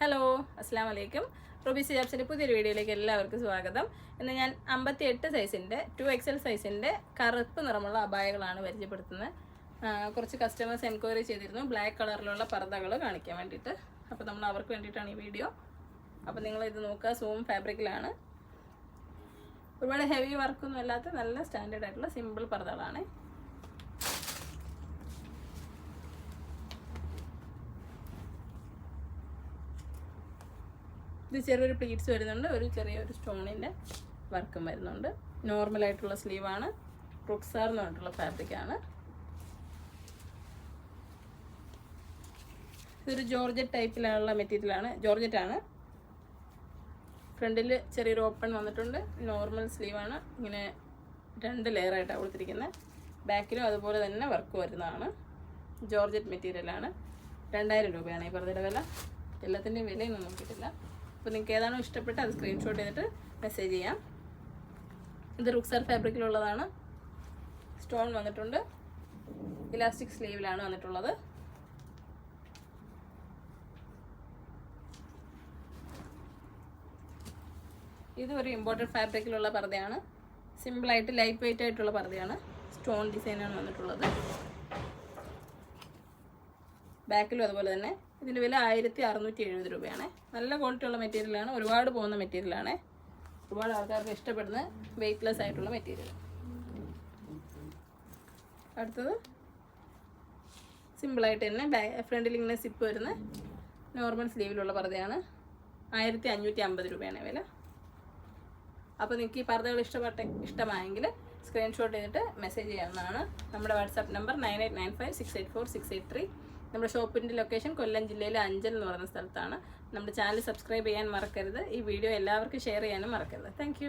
Hello അസ്സാം വലൈക്കും Ruby സിജാബ്സിന്റെ പുതിയൊരു വീഡിയോയിലേക്ക് എല്ലാവർക്കും സ്വാഗതം. ഇന്ന് ഞാൻ അമ്പത്തി എട്ട് സൈസിന്റെ ടു എക്സൽ സൈസിന്റെ കറുപ്പ് നിറമുള്ള അപായകളാണ് പരിചയപ്പെടുത്തുന്നത്. കുറച്ച് കസ്റ്റമേഴ്സ് എൻക്വയറി ചെയ്തിരുന്നു. ബ്ലാക്ക് കളറിലുള്ള പർദ്ദകൾ കാണിക്കാൻ വേണ്ടിയിട്ട്. അപ്പോൾ നമ്മൾ അവർക്ക് വേണ്ടിയിട്ടാണ് ഈ വീഡിയോ. അപ്പോൾ നിങ്ങൾ ഇത് നോക്കുക. സൂം ഫാബ്രിക്കിലാണ് ഒരുപാട് ഹെവി വർക്കൊന്നും അല്ലാത്ത നല്ല സ്റ്റാൻഡേർഡ് ആയിട്ടുള്ള സിമ്പിൾ പർദ്ദകളാണ്. ഇത് ചെറിയൊരു പ്ലീറ്റ്സ് വരുന്നുണ്ട്. ഒരു ചെറിയൊരു സ്റ്റോണിന്റെ വർക്കും വരുന്നുണ്ട്. നോർമൽ ആയിട്ടുള്ള സ്ലീവാണ് റുക്സാർ എന്ന് പറഞ്ഞിട്ടുള്ള ഫാബ്രിക്കാണ് ഇതൊരു ജോർജറ്റ് ടൈപ്പിലുള്ള മെറ്റീരിയലാണ്. ജോർജറ്റ് ആണ്. ഫ്രണ്ടിൽ ചെറിയൊരു ഓപ്പൺ വന്നിട്ടുണ്ട്. നോർമൽ സ്ലീവാണ് ഇങ്ങനെ രണ്ട് ലെയർ ആയിട്ടാണ് കൊടുത്തിരിക്കുന്നത് ബാക്കിലും അതുപോലെ തന്നെ വർക്ക് വരുന്നതാണ്. ജോർജറ്റ് മെറ്റീരിയലാണ്. രണ്ടായിരം രൂപയാണ് ഈ പറഞ്ഞ വില. എല്ലാത്തിന്റെയും വിലയൊന്നും നോക്കിയിട്ടില്ല. അപ്പോൾ നിങ്ങൾക്ക് ഏതാണോ ഇഷ്ടപ്പെട്ട് അത് സ്ക്രീൻഷോട്ട് ചെയ്തിട്ട് മെസ്സേജ് ചെയ്യാം. ഇത് റുക്സർ ഫാബ്രിക്കിലുള്ളതാണ് സ്റ്റോൺ വന്നിട്ടുണ്ട്. ഇലാസ്റ്റിക് സ്ലീവിലാണ് വന്നിട്ടുള്ളത്. ഇത് ഒരു ഇമ്പോർട്ടന്റ് ഫാബ്രിക്കിലുള്ള പർദ്ദയാണ്. സിമ്പിളായിട്ട് ലൈറ്റ് വെയിറ്റ് ആയിട്ടുള്ള പർദ്ദയാണ്. സ്റ്റോൺ ഡിസൈനാണ് വന്നിട്ടുള്ളത്. ബാക്കിലും അതുപോലെ തന്നെ. ഇതിന്റെ വില ആയിരത്തി അറുന്നൂറ്റി എഴുപത് രൂപയാണ്. നല്ല ക്വാളിറ്റി ഉള്ള മെറ്റീരിയലാണ് ഒരുപാട് പോകുന്ന മെറ്റീരിയലാണ് ഒരുപാട് ആൾക്കാർക്ക് ഇഷ്ടപ്പെടുന്ന വെയ്റ്റ്ലെസ് ആയിട്ടുള്ള മെറ്റീരിയൽ അടുത്തത് സിമ്പിളായിട്ട് തന്നെ ഫ്രണ്ടിൽ ഇങ്ങനെ സിപ്പ് വരുന്ന നോർമൽ സ്ലീവിലുള്ള പർദ്ദയാണ്. ആയിരത്തി അഞ്ഞൂറ്റി അമ്പത് രൂപയാണ് വില. അപ്പോൾ നിങ്ങൾക്ക് ഈ പർദ്ദകൾ ഇഷ്ടപ്പെട്ട ഇഷ്ടമായെങ്കിൽ സ്ക്രീൻഷോട്ട് ചെയ്തിട്ട് മെസ്സേജ് ചെയ്യാവുന്നതാണ്. നമ്മുടെ WhatsApp number nine eight nine five six eight four six eight three നമ്മുടെ ഷോപ്പിന്റെ ലൊക്കേഷൻ കൊല്ലം ജില്ലയിലെ അഞ്ചൽ എന്ന് പറയുന്ന സ്ഥലത്താണ്. നമ്മുടെ ചാനൽ സബ്സ്ക്രൈബ് ചെയ്യാൻ മറക്കരുത്. ഈ വീഡിയോ എല്ലാവർക്കും ഷെയർ ചെയ്യാനും മറക്കരുത്. താങ്ക്